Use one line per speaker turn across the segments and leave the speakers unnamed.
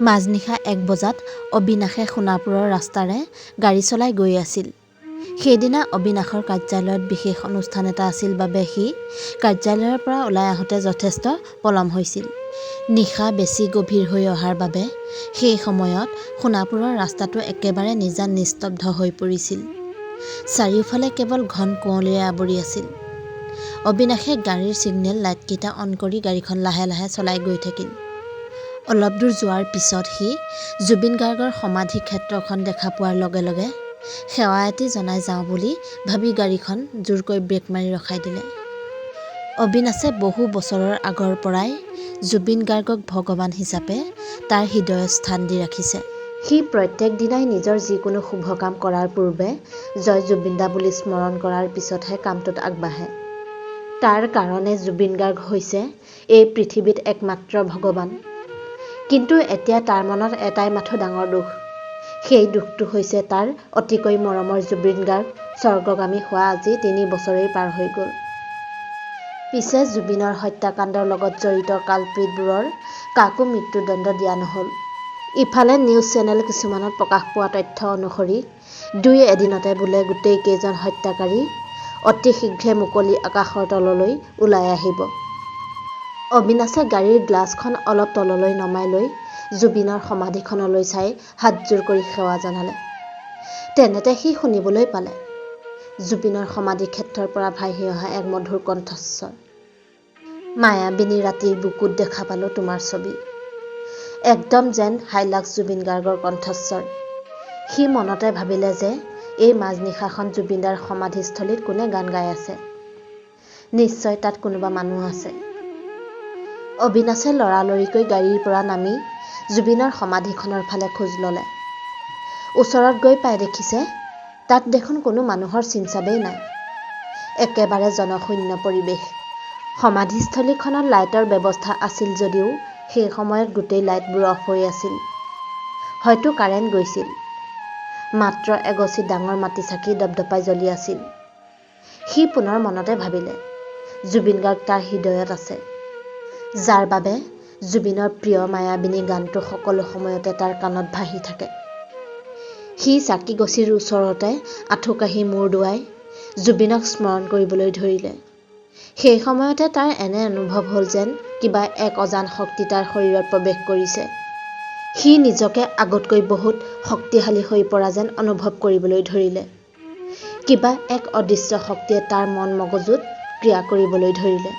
মাজনিশা এক বজাত অবিনাশে সোণাপুৰৰ ৰাস্তাৰে গাড়ী চলাই গৈ আছিল। সেইদিনা অবিনাশৰ কাৰ্যালয়ত বিশেষ অনুষ্ঠান এটা আছিল বাবে সি কাৰ্যালয়ৰ পৰা ওলাই আহোঁতে যথেষ্ট পলম হৈছিল। নিশা বেছি গভীৰ হৈ অহাৰ বাবে সেই সময়ত সোণাপুৰৰ ৰাস্তাটো একেবাৰে নিজান নিস্তব্ধ হৈ পৰিছিল। চাৰিওফালে কেৱল ঘন কুঁৱলীৰে আৱৰি আছিল। অবিনাশে গাড়ীৰ ছিগনেল লাইটকেইটা অন কৰি গাড়ীখন লাহে লাহে চলাই গৈ থাকিল। অলপ দূৰ যোৱাৰ পিছত সি জুবিন গাৰ্গৰ সমাধি ক্ষেত্ৰখন দেখা পোৱাৰ লগে লগে সেৱা এটি জনাই যাওঁ বুলি ভাবি গাড়ীখন জোৰকৈ ব্ৰেক মাৰি ৰখাই দিলে। অবিনাশে বহু বছৰৰ আগৰ পৰাই জুবিন গাৰ্গক ভগৱান হিচাপে তাৰ হৃদয়ত স্থান দি ৰাখিছে। সি প্ৰত্যেক দিনাই নিজৰ যিকোনো শুভ কাম কৰাৰ পূৰ্বে জয় জুবিনদা বুলি স্মৰণ কৰাৰ পিছতহে কামটোত আগবাঢ়ে। তাৰ কাৰণে জুবিন গাৰ্গ হৈছে এই পৃথিৱীত একমাত্ৰ ভগৱান। কিন্তু এতিয়া তাৰ মনত এটাই মাথো ডাঙৰ দুখ। সেই দুখটো হৈছে তাৰ অতিকৈ মৰমৰ জুবিন গাৰ্গ স্বৰ্গগামী হোৱা আজি তিনি বছৰেই পাৰ হৈ গ'ল। পিছে জুবিনৰ হত্যাকাণ্ডৰ লগত জড়িত কালপ্ৰিতবোৰৰ কাকো মৃত্যুদণ্ড দিয়া নহ'ল। ইফালে নিউজ চেনেল কিছুমানত প্ৰকাশ পোৱা তথ্য অনুসৰি দুই এদিনতে বোলে গোটেই কেইজন হত্যাকাৰী অতি শীঘ্ৰে মুকলি আকাশৰ তললৈ ওলাই আহিব। অবিনাশে গাড়ীৰ গ্লাছখন অলপ তললৈ নমাই লৈ জুবিনৰ সমাধিখনলৈ চাই হাতযোৰ কৰি সেৱা জনালে। তেনেতে সি শুনিবলৈ পালে। জুবিনৰ সমাধি ক্ষেত্ৰৰ পৰা ভাহি অহা এক মধুৰ কণ্ঠস্বৰ। মায়াবিনী ৰাতিৰ বুকুত দেখা পালোঁ তোমাৰ ছবি। একদম যেন হাইলাক্স জুবিন গাৰ্গৰ কণ্ঠস্বৰ। সি মনতে ভাবিলে যে এই মাজনিশাখন জুবিনদাৰ সমাধিস্থলীত কোনে গান গাই আছে। নিশ্চয় তাত কোনোবা মানুহ আছে। অবিনাশে লৰালৰিকৈ গাড়ীৰ পৰা নামি জুবিনৰ সমাধিখনৰ ফালে খোজ ল'লে। ওচৰত গৈ পাই দেখিছে তাত দেখোন কোনো মানুহৰ চিনচাবেই নাই। একেবাৰে জনশূন্য পৰিৱেশ। সমাধিস্থলীখনত লাইটৰ ব্যৱস্থা আছিল যদিও সেই সময়ত গোটেই লাইটবোৰ অফ হৈ আছিল। হয়তো কাৰেণ্ট গৈছিল। মাত্ৰ এগছি ডাঙৰ মাটি চাকি দপদপাই জ্বলি আছিল। সি পুনৰ মনতে ভাবিলে জুবিন গাৰ্গ তাৰ হৃদয়ত আছে। যাৰ বাবে জুবিনৰ প্ৰিয় মায়াবিনী গানটো সকলো সময়তে তাৰ কাণত ভাহি থাকে। সি চাকিগছিৰ ওচৰতে আঁঠুকাঢ়ি মূৰ দোৱাই জুবিনক স্মৰণ কৰিবলৈ ধৰিলে। সেই সময়তে তাৰ এনে অনুভৱ হ'ল যেন কিবা এক অজান শক্তি তাৰ শৰীৰত প্ৰৱেশ কৰিছে। সি নিজকে আগতকৈ বহুত শক্তিশালী হৈ পৰা যেন অনুভৱ কৰিবলৈ ধৰিলে। কিবা এক অদৃশ্য শক্তিয়ে তাৰ মন মগজুত ক্ৰিয়া কৰিবলৈ ধৰিলে।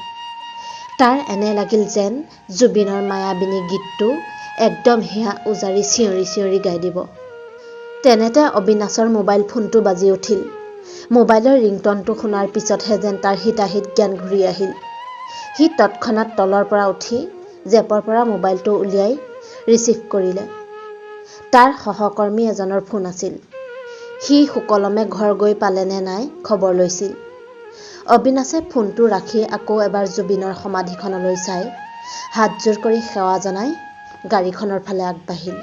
তাৰ এনে লাগিল যেন জুবিনৰ মায়াবিনী গীতটো একদম হিয়া উজাৰি চিঞৰি চিঞৰি গাই দিব। তেনেতে অবিনাশৰ মোবাইল ফোনটো বাজি উঠিল। মোবাইলৰ ৰিংটনটো শুনাৰ পিছতহে যেন তাৰ হিতাহিত জ্ঞান ঘূৰি আহিল। সি তৎক্ষণাত তলৰ পৰা উঠি জেপৰ পৰা মোবাইলটো উলিয়াই ৰিচিভ কৰিলে। তাৰ সহকৰ্মী এজনৰ ফোন আছিল। সি সুকলমে ঘৰ গৈ পালেনে নাই খবৰ লৈছিল। অবিনাশে ফোনটো ৰাখি আকৌ এবাৰ জুবিনৰ সমাধিখনলৈ চাই হাতযোৰ কৰি সেৱা জনাই গাড়ীখনৰ ফালে আগবাঢ়িল।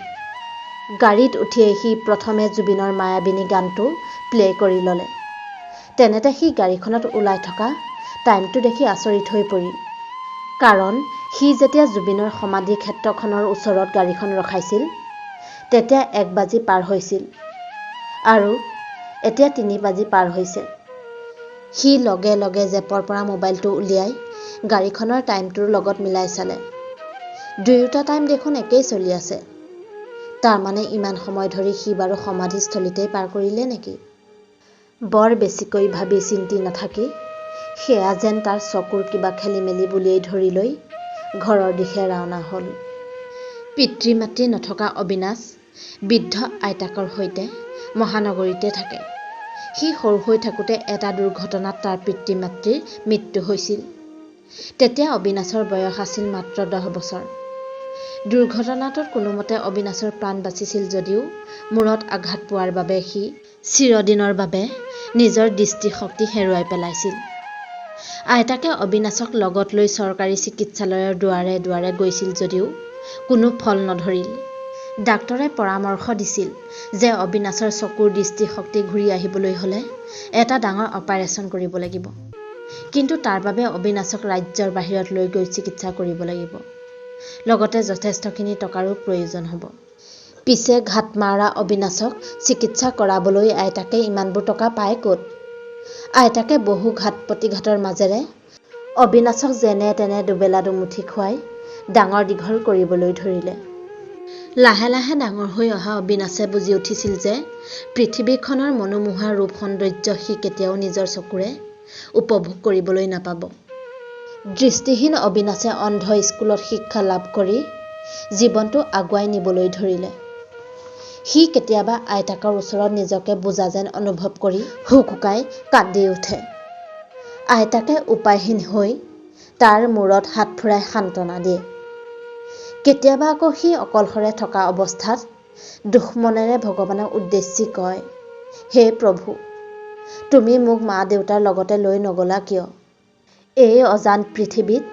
গাড়ীত উঠিয়েই সি প্ৰথমে জুবিনৰ মায়াবিনী গানটো প্লে কৰি ল'লে। তেনেতে সি গাড়ীখনত ওলাই থকা টাইমটো দেখি আচৰিত হৈ পৰিল। কাৰণ সি যেতিয়া জুবিনৰ সমাধি ক্ষেত্ৰখনৰ ওচৰত গাড়ীখন ৰখাইছিল তেতিয়া এক বাজি পাৰ হৈছিল। আৰু এতিয়া তিনি বাজি পাৰ হৈছে। সি লগে লগে জেপৰ পৰা মোবাইলটো উলিয়াই গাড়ীখনৰ টাইমটোৰ লগত মিলাই চালে। দুয়োটা টাইম দেখোন একেই চলি আছে। তাৰমানে ইমান সময় ধৰি সি বাৰু সমাধিস্থলীতেই পাৰ কৰিলে নেকি? বৰ বেছিকৈ ভাবি চিন্তি নাথাকি সেয়া যেন তাৰ চকুৰ কিবা খেলি মেলি বুলিয়েই ধৰি লৈ ঘৰৰ দিশে ৰাওনা হ'ল। পিতৃ মাতৃ নথকা অবিনাশ বৃদ্ধ আইতাকৰ সৈতে মহানগৰীতে থাকে। সি সৰু হৈ থাকোঁতে এটা দুৰ্ঘটনাত তাৰ পিতৃ মাতৃৰ মৃত্যু হৈছিল। তেতিয়া অবিনাশৰ বয়স আছিল মাত্ৰ দহ বছৰ। দুৰ্ঘটনাটোত কোনোমতে অবিনাশৰ প্ৰাণ বাচিছিল যদিও মূৰত আঘাত পোৱাৰ বাবে সি চিৰদিনৰ বাবে নিজৰ দৃষ্টিশক্তি হেৰুৱাই পেলাইছিল। আইতাকে অবিনাশক লগত লৈ চৰকাৰী চিকিৎসালয়ৰ দুৱাৰে দুৱাৰে গৈছিল যদিও কোনো ফল নধৰিল। ডাক্তৰে পৰামৰ্শ দিছিল যে অবিনাশৰ চকুৰ দৃষ্টিশক্তি ঘূৰি আহিবলৈ হ'লে এটা ডাঙৰ অপাৰেশ্যন কৰিব লাগিব। কিন্তু তাৰ বাবে অবিনাশক ৰাজ্যৰ বাহিৰত লৈ গৈ চিকিৎসা কৰিব লাগিব। লগতে যথেষ্টখিনি টকাৰো প্ৰয়োজন হ'ব। পিছে ঘাট মাৰা অবিনাশক চিকিৎসা কৰাবলৈ আইতাকে ইমানবোৰ টকা পায় ক'ত? আইতাকে বহু ঘাট প্ৰতিঘাতৰ মাজেৰে অবিনাশক যেনে তেনে দুবেলা দুমুঠি খুৱাই ডাঙৰ দীঘল কৰিবলৈ ধৰিলে। লাহে লাহে ডাঙৰ হৈ অহা অবিনাশে বুজি উঠিছিল যে পৃথিৱীখনৰ মনোমোহা ৰূপ সৌন্দৰ্য সি কেতিয়াও নিজৰ চকুৰে উপভোগ কৰিবলৈ নাপাব। দৃষ্টিহীন অবিনাশে অন্ধ স্কুলত শিক্ষা লাভ কৰি জীৱনটো আগুৱাই নিবলৈ ধৰিলে। সি কেতিয়াবা আইতাকৰ ওচৰত নিজকে বুজা যেন অনুভৱ কৰি হুকহুকাই কান্দি উঠে। আইতাকে উপায়হীন হৈ তাৰ মূৰত হাত ফুৰাই সান্তনা দিয়ে। কেতিয়াবা আকৌ সি অকলশৰে থকা অৱস্থাত দুখমনেৰে ভগৱানক উদ্দেশ্যি কয় হে প্ৰভু তুমি মোক মা দেউতাৰ লগতে লৈ নগলা কিয়? এই অজান পৃথিৱীত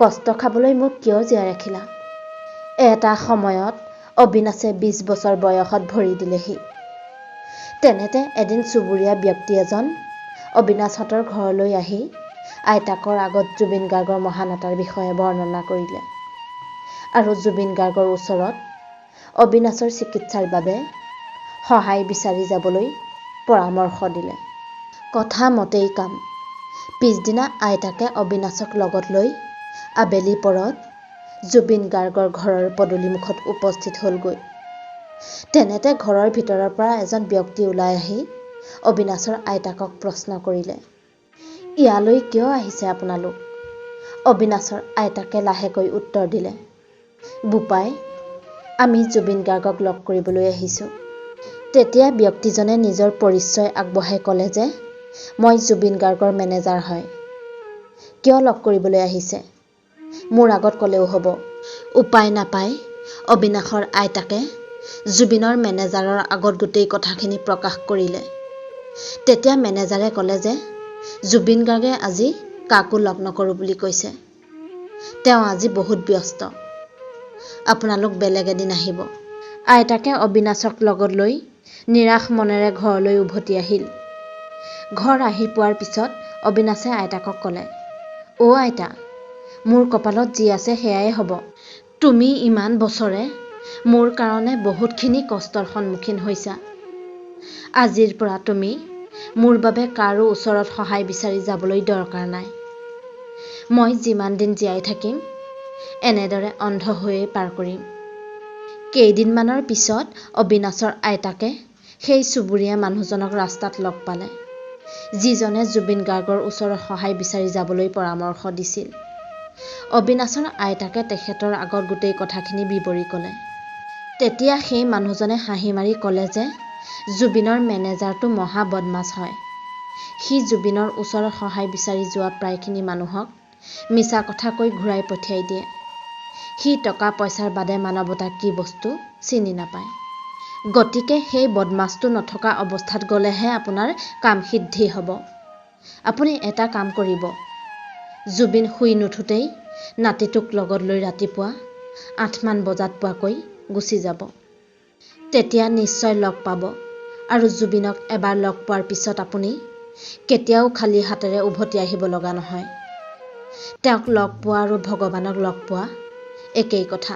কষ্ট খাবলৈ মোক কিয় জীয়াই ৰাখিলা? এটা সময়ত অবিনাশে বিছ বছৰ বয়সত ভৰি দিলেহি। তেনেতে এদিন চুবুৰীয়া ব্যক্তি এজন অবিনাশহঁতৰ ঘৰলৈ আহি আইতাকৰ আগত জুবিন গাৰ্গৰ মহানতাৰ বিষয়ে বৰ্ণনা কৰিলে। আৰু জুবিন গাৰ্গৰ ওচৰত অবিনাশৰ চিকিৎসাৰ বাবে সহায় বিচাৰি যাবলৈ পৰামৰ্শ দিলে। কথা মতেই কাম। পিছদিনা আইতাকে অবিনাশক লগত লৈ আবেলি পৰত জুবিন গাৰ্গৰ ঘৰৰ পদূলিমুখত উপস্থিত হ'লগৈ। তেনেতে ঘৰৰ ভিতৰৰ পৰা এজন ব্যক্তি ওলাই আহি অবিনাশৰ আইতাকক প্ৰশ্ন কৰিলে ইয়ালৈ কিয় আহিছে আপোনালোক? অবিনাশৰ আইতাকে লাহেকৈ উত্তৰ দিলে বোপাই আমি জুবিন গাৰ্গক লগ কৰিবলৈ আহিছোঁ। তেতিয়া ব্যক্তিজনে নিজৰ পৰিচয় আগবঢ়াই ক'লে যে মই জুবিন গাৰ্গৰ মেনেজাৰ হয়। কিয় লগ কৰিবলৈ আহিছে? মোৰ আগত ক'লেও হ'ব। উপায় নাপায় অবিনাশৰ আইতাকে জুবিনৰ মেনেজাৰৰ আগত গোটেই কথাখিনি প্ৰকাশ কৰিলে। তেতিয়া মেনেজাৰে ক'লে যে জুবিন গাৰ্গে আজি কাকো লগ নকৰোঁ বুলি কৈছে। তেওঁ আজি বহুত ব্যস্ত। আপোনালোক বেলেগ এদিন আহিব। আইতাকে অবিনাশক লগত লৈ নিৰাশ মনেৰে ঘৰলৈ উভতি আহিল। ঘৰ আহি পোৱাৰ পিছত অবিনাশে আইতাকক ক'লে অ' আইতা মোৰ কপালত যি আছে সেয়াই হ'ব। তুমি ইমান বছৰে মোৰ কাৰণে বহুতখিনি কষ্টৰ সন্মুখীন হৈছা। আজিৰ পৰা তুমি মোৰ বাবে কাৰো ওচৰত সহায় বিচাৰি যাবলৈ দৰকাৰ নাই। মই যিমান দিন জীয়াই থাকিম এনেদৰে অন্ধ হৈয়ে পাৰ কৰিম। কেইদিনমানৰ পিছত অবিনাশৰ আইতাকে সেই চুবুৰীয়া মানুহজনক ৰাস্তাত লগ পালে। যিজনে জুবিন গাৰ্গৰ ওচৰত সহায় বিচাৰি যাবলৈ পৰামৰ্শ দিছিল। অবিনাশৰ আইতাকে তেখেতৰ আগত গোটেই কথাখিনি বিৱৰি ক'লে। তেতিয়া সেই মানুহজনে হাঁহি মাৰি ক'লে যে জুবিনৰ মেনেজাৰটো মহা বদমাছ হয়। সি জুবিনৰ ওচৰত সহায় বিচাৰি যোৱা প্ৰায়খিনি মানুহক মিছা কথা কৈ ঘূৰাই পঠিয়াই দিয়ে। সি টকা পইচাৰ বাদে মানৱতা কি বস্তু চিনি নাপায়। গতিকে সেই বদমাছটো নথকা অৱস্থাত গ'লেহে আপোনাৰ কাম সিদ্ধি হ'ব। আপুনি এটা কাম কৰিব। জুবিন শুই নুঠোঁতেই নাতিটোক লগত লৈ ৰাতিপুৱা আঠমান বজাত পোৱাকৈ গুচি যাব। তেতিয়া নিশ্চয় লগ পাব আৰু জুবিনক এবাৰ লগ পোৱাৰ পিছত আপুনি কেতিয়াও খালী হাতেৰে উভতি আহিব লগা নহয়। তেওঁক লগ পোৱা আৰু ভগৱানক লগ পোৱা একেই কথা।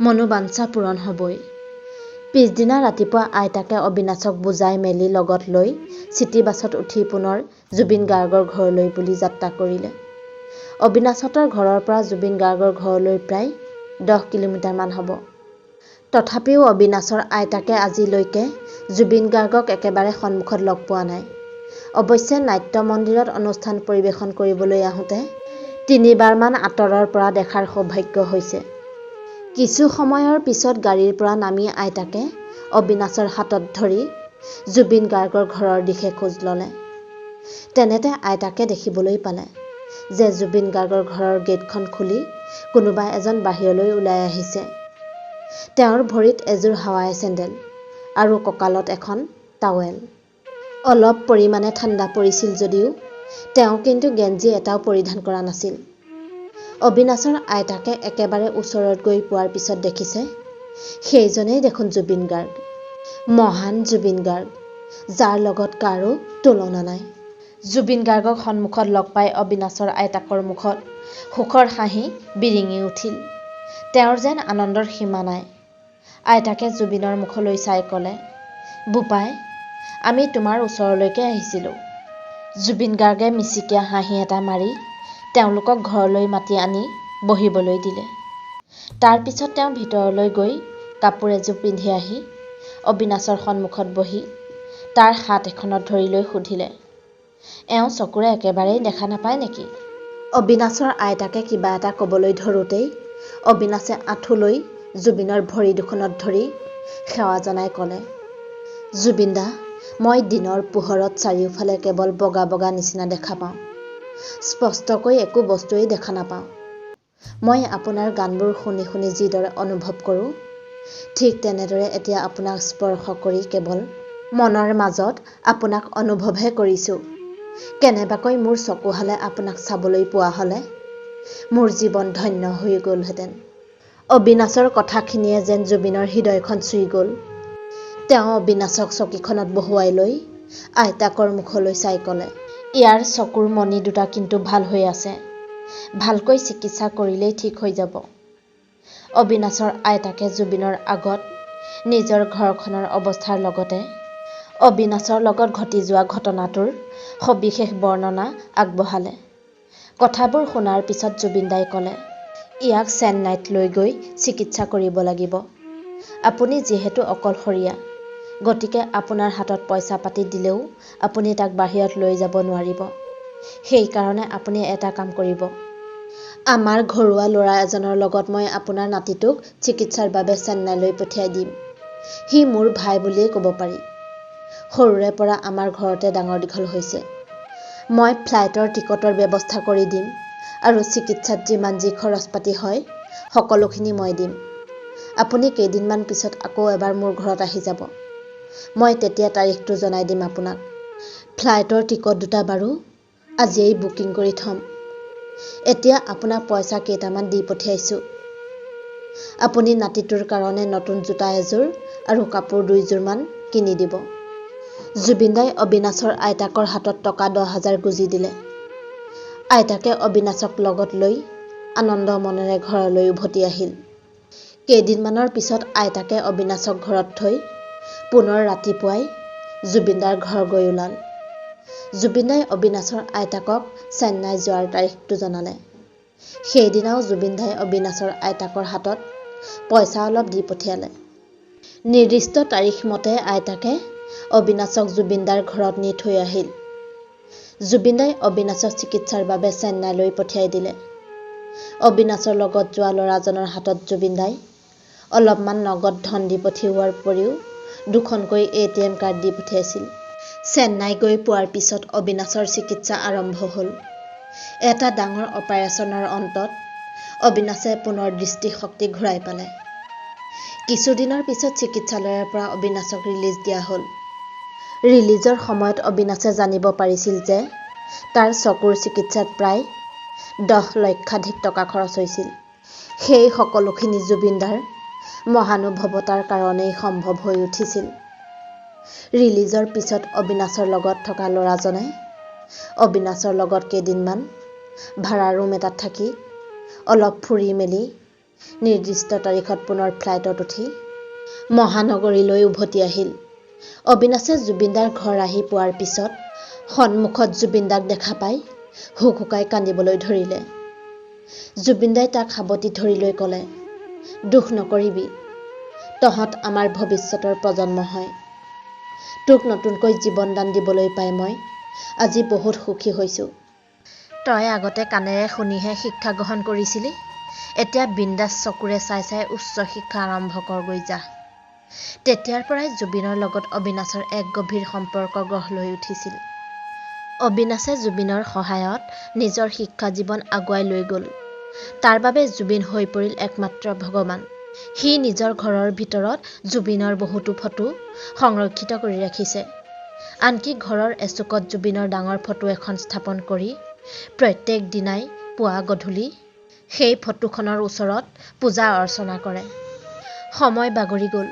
মনোবাঞ্ছা পূৰণ হ'বই। পিছদিনা ৰাতিপুৱা আইতাকে অবিনাশক বুজাই মেলি লগত লৈ চিটি বাছত উঠি পুনৰ জুবিন গাৰ্গৰ ঘৰলৈ বুলি যাত্ৰা কৰিলে। অবিনাশহঁতৰ ঘৰৰ পৰা জুবিন গাৰ্গৰ ঘৰলৈ প্ৰায় দহ কিলোমিটাৰমান হ'ব। তথাপিও অবিনাশৰ আইতাকে আজিলৈকে জুবিন গাৰ্গক একেবাৰে সন্মুখত লগ পোৱা নাই। অৱশ্যে নাট্য মন্দিৰত অনুষ্ঠান পৰিৱেশন কৰিবলৈ আহোঁতে তিনিবাৰমান আঁতৰৰ পৰা দেখাৰ সৌভাগ্য হৈছে। কিছু সময়ৰ পিছত গাড়ীৰ পৰা নামি আইতাকে অবিনাশৰ হাতত ধৰি জুবিন গাৰ্গৰ ঘৰৰ দিশে খোজ ল'লে। তেনেতে আইতাকে দেখিবলৈ পালে যে জুবিন গাৰ্গৰ ঘৰৰ গেটখন খুলি কোনোবা এজন বাহিৰলৈ ওলাই আহিছে। তেওঁৰ ভৰিত এযোৰ হাৱাই চেণ্ডেল আৰু কঁকালত এখন টাৱেল। অলপ পৰিমাণে ঠাণ্ডা পৰিছিল যদিও তেওঁ কিন্তু গেঞ্জি এটাও পৰিধান কৰা নাছিল। অবিনাশৰ আইতাকে একেবাৰে ওচৰত গৈ পোৱাৰ পিছত দেখিছে সেইজনেই দেখোন জুবিন গাৰ্গ মহান জুবিন গাৰ্গ যাৰ লগত কাৰো তুলনা নাই। জুবিন গাৰ্গক সন্মুখত লগ পাই অবিনাশৰ আইতাকৰ মুখত সুখৰ হাঁহি বিৰিঙি উঠিল। তেওঁৰ যেন আনন্দৰ সীমা নাই। আইতাকে জুবিনৰ মুখলৈ চাই ক'লে বোপাই আমি তোমাৰ ওচৰলৈকে আহিছিলোঁ। জুবিন গাৰ্গে মিচিকীয়া হাঁহি এটা মাৰি তেওঁলোকক ঘৰলৈ মাতি আনি বহিবলৈ দিলে। তাৰ পিছত তেওঁ ভিতৰলৈ গৈ কাপোৰ এযোৰ পিন্ধি আহি অবিনাশৰ সন্মুখত বহি তাৰ হাত এখনত ধৰি লৈ সুধিলে এওঁ চকুৰে একেবাৰেই দেখা নাপায় নেকি? অবিনাশৰ আইতাকে কিবা এটা ক'বলৈ ধৰোঁতেই অবিনাশে আঁঠু লৈ জুবিনৰ ভৰি দুখনত ধৰি সেৱা জনাই ক'লে জুবিন দা মই দিনৰ পোহৰত চাৰিওফালে কেৱল বগা বগা নিচিনা দেখা পাওঁ। স্পষ্টকৈ একো বস্তুৱেই দেখা নাপাওঁ। মই আপোনাৰ গানবোৰ শুনি শুনি যিদৰে অনুভৱ কৰোঁ ঠিক তেনেদৰে এতিয়া আপোনাক স্পৰ্শ কৰি কেৱল মনৰ মাজত আপোনাক অনুভৱহে কৰিছোঁ। কেনেবাকৈ মোৰ চকুহালে আপোনাক চাবলৈ পোৱা হ'লে মোৰ জীৱন ধন্য হৈ গ'লহেঁতেন। অবিনাশৰ কথাখিনিয়ে যেন জুবিনৰ হৃদয়খন চুই গ'ল। তেওঁ অবিনাশক চকীখনত বহুৱাই লৈ আইতাকৰ মুখলৈ চাই ক'লে ইয়াৰ চকুৰ মণি দুটা কিন্তু ভাল হৈ আছে। ভালকৈ চিকিৎসা কৰিলেই ঠিক হৈ যাব অবিনাশৰ আইতাকে জুবিনৰ আগত নিজৰ ঘৰখনৰ অৱস্থাৰ লগতে অবিনাশৰ লগত ঘটি যোৱা ঘটনাটোৰ সবিশেষ বৰ্ণনা আগবঢ়ালে। কথাবোৰ শুনাৰ পিছত জুবিনদাই ক'লে ইয়াক চেন্নাইত লৈ গৈ চিকিৎসা কৰিব লাগিব। আপুনি যিহেতু অকলশৰীয়া গতিকে আপোনাৰ হাতত পইচা পাতি দিলেও আপুনি তাক বাহিৰত লৈ যাব নোৱাৰিব। সেইকাৰণে আপুনি এটা কাম কৰিব। আমাৰ ঘৰুৱা ল'ৰা এজনৰ লগত মই আপোনাৰ নাতিটোক চিকিৎসাৰ বাবে চেন্নাইলৈ পঠিয়াই দিম। সি মোৰ ভাই বুলিয়েই ক'ব পাৰি। সৰুৰে পৰা আমাৰ ঘৰতে ডাঙৰ দীঘল হৈছে। মই ফ্লাইটৰ টিকটৰ ব্যৱস্থা কৰি দিম আৰু চিকিৎসাত যিমান যি খৰচ পাতি হয় সকলোখিনি মই দিম। আপুনি কেইদিনমান পিছত আকৌ এবাৰ মোৰ ঘৰত আহি যাব। মই তেতিয়া তাৰিখটো জনাই দিম আপোনাক। ফ্লাইটৰ টিকট দুটা বাৰু আজিয়েই বুকিং কৰি থ'ম। এতিয়া আপোনাক পইচা কেইটামান দি পঠিয়াইছোঁ। আপুনি নাতিটোৰ কাৰণে নতুন জোতা এযোৰ আৰু কাপোৰ দুইযোৰমান কিনি দিব। জুবিনদাই অবিনাশৰ আইতাকৰ হাতত টকা দহ হাজাৰ গুজি দিলে। আইতাকে অবিনাশক লগত লৈ আনন্দ মনেৰে ঘৰলৈ উভতি আহিল। কেইদিনমানৰ পিছত আইতাকে অবিনাশক ঘৰত থৈ পুনৰ ৰাতিপুৱাই জুবিনদাৰ ঘৰ গৈ ওলাল। জুবিনদাই অবিনাশৰ আইতাকক চেন্নাই যোৱাৰ তাৰিখটো জনালে। সেইদিনাও জুবিনদাই অবিনাশৰ আইতাকৰ হাতত পইচা অলপ দি পঠিয়ালে। নিৰ্দিষ্ট তাৰিখ মতে আইতাকে অবিনাশক জুবিনদাৰ ঘৰত নি থৈ আহিল। জুবিনদাই অবিনাশক চিকিৎসাৰ বাবে চেন্নাইলৈ পঠিয়াই দিলে। অবিনাশৰ লগত যোৱা ল'ৰাজনৰ হাতত জুবিনদাই অলপমান নগদ ধন দি পঠিওৱাৰ উপৰিও দুখনকৈ এ টি এম কাৰ্ড দি পঠিয়াইছিল। চেন্নাই গৈ পোৱাৰ পিছত অবিনাশৰ চিকিৎসা আৰম্ভ হ'ল। এটা ডাঙৰ অপাৰেশ্যনৰ অন্তত অবিনাশে পুনৰ দৃষ্টিশক্তি ঘূৰাই পালে। কিছুদিনৰ পিছত চিকিৎসালয়ৰ পৰা অবিনাশক ৰিলিজ দিয়া হ'ল। ৰিলিজৰ সময়ত অবিনাশে জানিব পাৰিছিল যে তাৰ চকুৰ চিকিৎসাত প্ৰায় দহ লক্ষাধিক টকা খৰচ হৈছিল। সেই সকলোখিনি জুবিনদাৰ মহানুভৱতাৰ কাৰণেই সম্ভৱ হৈ উঠিছিল। ৰিলিজৰ পিছত অবিনাশৰ লগত থকা ল'ৰাজনে অবিনাশৰ লগত কেইদিনমান ভাড়া ৰুম এটাত থাকি অলপ ফুৰি মেলি নিৰ্দিষ্ট তাৰিখত পুনৰ ফ্লাইটত উঠি মহানগৰীলৈ উভতি আহিল। অবিনাশে জুবিনদাৰ ঘৰ আহি পোৱাৰ পিছত সন্মুখত জুবিনদাক দেখা পাই হুক হুকাই কান্দিবলৈ ধৰিলে। জুবিনদাই তাক সাৱটি ধৰি লৈ ক'লে দুখ নকৰিবি। তহঁত আমাৰ ভৱিষ্যতৰ প্ৰজন্ম হয়। তোক নতুনকৈ জীৱন দান দিবলৈ পাই মই আজি বহুত সুখী হৈছোঁ। তই আগতে কাণেৰে শুনিহে শিক্ষা গ্ৰহণ কৰিছিলি। এতিয়া বিন্দাস চকুৰে চাই চাই উচ্চ শিক্ষা আৰম্ভ কৰগৈ যা। তেতিয়াৰ পৰাই জুবিনৰ লগত অবিনাশৰ এক গভীৰ সম্পৰ্ক গঢ় লৈ উঠিছিল। অবিনাশে জুবিনৰ সহায়ত নিজৰ শিক্ষা জীৱন আগুৱাই লৈ গ'ল। তাৰ বাবে জুবিন হৈ পৰিল একমাত্ৰ ভগৱান। সি নিজৰ ঘৰৰ ভিতৰত জুবিনৰ বহুতো ফটো সংৰক্ষিত কৰি ৰাখিছে। আনকি ঘৰৰ এচুকত জুবিনৰ ডাঙৰ ফটো এখন স্থাপন কৰি প্ৰত্যেক দিনাই পুৱা গধূলি সেই ফটোখনৰ ওচৰত পূজা অৰ্চনা কৰে। সময় বাগৰি গ'ল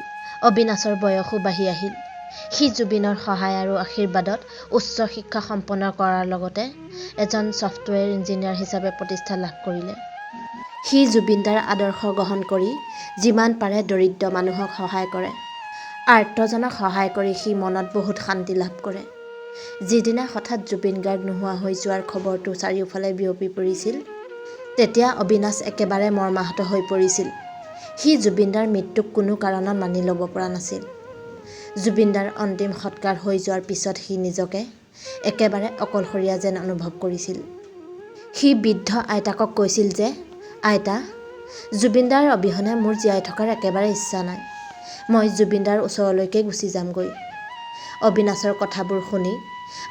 অবিনাশৰ বয়সো বাঢ়ি আহিল। সি জুবিনৰ সহায় আৰু আশীৰ্বাদত উচ্চ শিক্ষা সম্পন্ন কৰাৰ লগতে এজন ছফ্টৱেৰ ইঞ্জিনিয়াৰ হিচাপে প্ৰতিষ্ঠা লাভ কৰিলে। সি জুবিনদাৰ আদৰ্শ গ্ৰহণ কৰি যিমান পাৰে দৰিদ্ৰ মানুহক সহায় কৰে। আৰ্তজনক সহায় কৰি সি মনত বহুত শান্তি লাভ কৰে। যিদিনা হঠাৎ জুবিন গাৰ্গ নোহোৱা হৈ যোৱাৰ খবৰটো চাৰিওফালে বিয়পি পৰিছিল তেতিয়া অবিনাশ একেবাৰে মৰ্মাহত হৈ পৰিছিল। সি জুবিনদাৰ মৃত্যুক কোনো কাৰণত মানি ল'ব পৰা নাছিল। জুবিনদাৰ অন্তিম সৎকাৰ হৈ যোৱাৰ পিছত সি নিজকে একেবাৰে অকলশৰীয়া যেন অনুভৱ কৰিছিল। সি বৃদ্ধ আইতাকক কৈছিল যে আইতা জুবিনদাৰ অবিহনে মোৰ জীয়াই থকাৰ একেবাৰে ইচ্ছা নাই। মই জুবিনদাৰ ওচৰলৈকে গুচি যামগৈ। অবিনাশৰ কথাবোৰ শুনি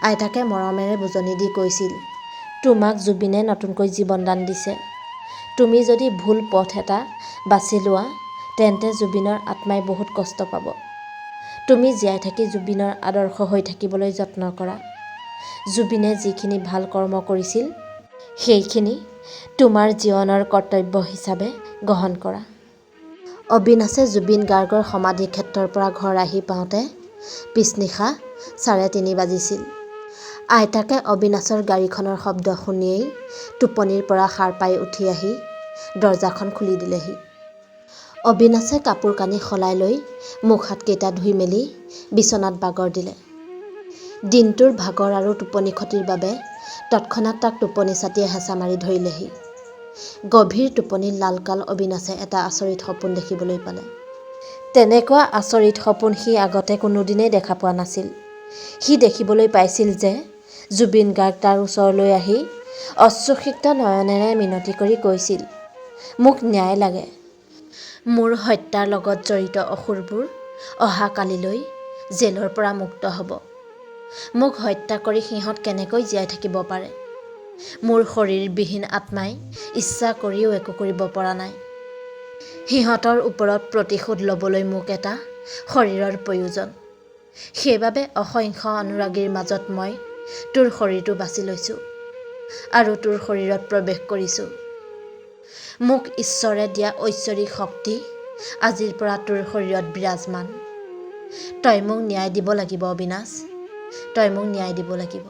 আইতাকে মৰমেৰে বুজনি দি কৈছিল তোমাক জুবিনে নতুনকৈ জীৱনদান দিছে। তুমি যদি ভুল পথ এটা বাছি লোৱা তেন্তে জুবিনৰ আত্মাই বহুত কষ্ট পাব। তুমি জীয়াই থাকি জুবিনৰ আদৰ্শ হৈ থাকিবলৈ যত্ন কৰা। জুবিনে যিখিনি ভাল কৰ্ম কৰিছিল সেইখিনি তোমাৰ জীৱনৰ কৰ্তব্য হিচাপে গ্ৰহণ কৰা। অবিনাশে জুবিন গাৰ্গৰ সমাধি ক্ষেত্ৰৰ পৰা ঘৰ আহি পাওঁতে পিছনিশা চাৰে তিনি বাজিছিল। আইতাকে অবিনাশৰ গাড়ীখনৰ শব্দ শুনিয়েই টোপনিৰ পৰা সাৰ পাই উঠি আহি দৰজাখন খুলি দিলেহি। অবিনাশে কাপোৰ কানি সলাই লৈ মুখ হাতকেইটা ধুই মেলি বিচনাত বাগৰ দিলে। দিনটোৰ ভাগৰ আৰু টোপনি ক্ষতিৰ বাবে তৎক্ষণাত তাক টোপনি ছাতিয়ে হেঁচা মাৰি ধৰিলেহি। গভীৰ টোপনিত লালকাল অবিনাশে এটা আচৰিত সপোন দেখিবলৈ পালে। তেনেকুৱা আচৰিত সপোন সি আগতে কোনোদিনেই দেখা পোৱা নাছিল। সি দেখিবলৈ পাইছিল যে জুবিন গাৰ্গ তাৰ ওচৰলৈ আহি অশ্ৰুসিক্ত নয়নেৰে মিনতি কৰি কৈছিল মোক ন্যায় লাগে। মোৰ হত্যাৰ লগত জড়িত অসুৰবোৰ অহাকালিলৈ জেলৰ পৰা মুক্ত হ'ব। মোক হত্যা কৰি সিহঁত কেনেকৈ জীয়াই থাকিব পাৰে? মোৰ শৰীৰবিহীন আত্মাই ইচ্ছা কৰিও একো কৰিব পৰা নাই। সিহঁতৰ ওপৰত প্ৰতিশোধ ল'বলৈ মোক এটা শৰীৰৰ প্ৰয়োজন। সেইবাবে অসংখ্য অনুৰাগীৰ মাজত মই তোৰ শৰীৰটো বাছি লৈছোঁ আৰু তোৰ শৰীৰত প্ৰৱেশ কৰিছোঁ। মোক ঈশ্বৰে দিয়া ঐশ্বৰিক শক্তি আজিৰ পৰা তোৰ শৰীৰত বিৰাজমান। তই মোক ন্যায় দিব লাগিব অবিনাশ। তই মোক ন্যায় দিব লাগিব।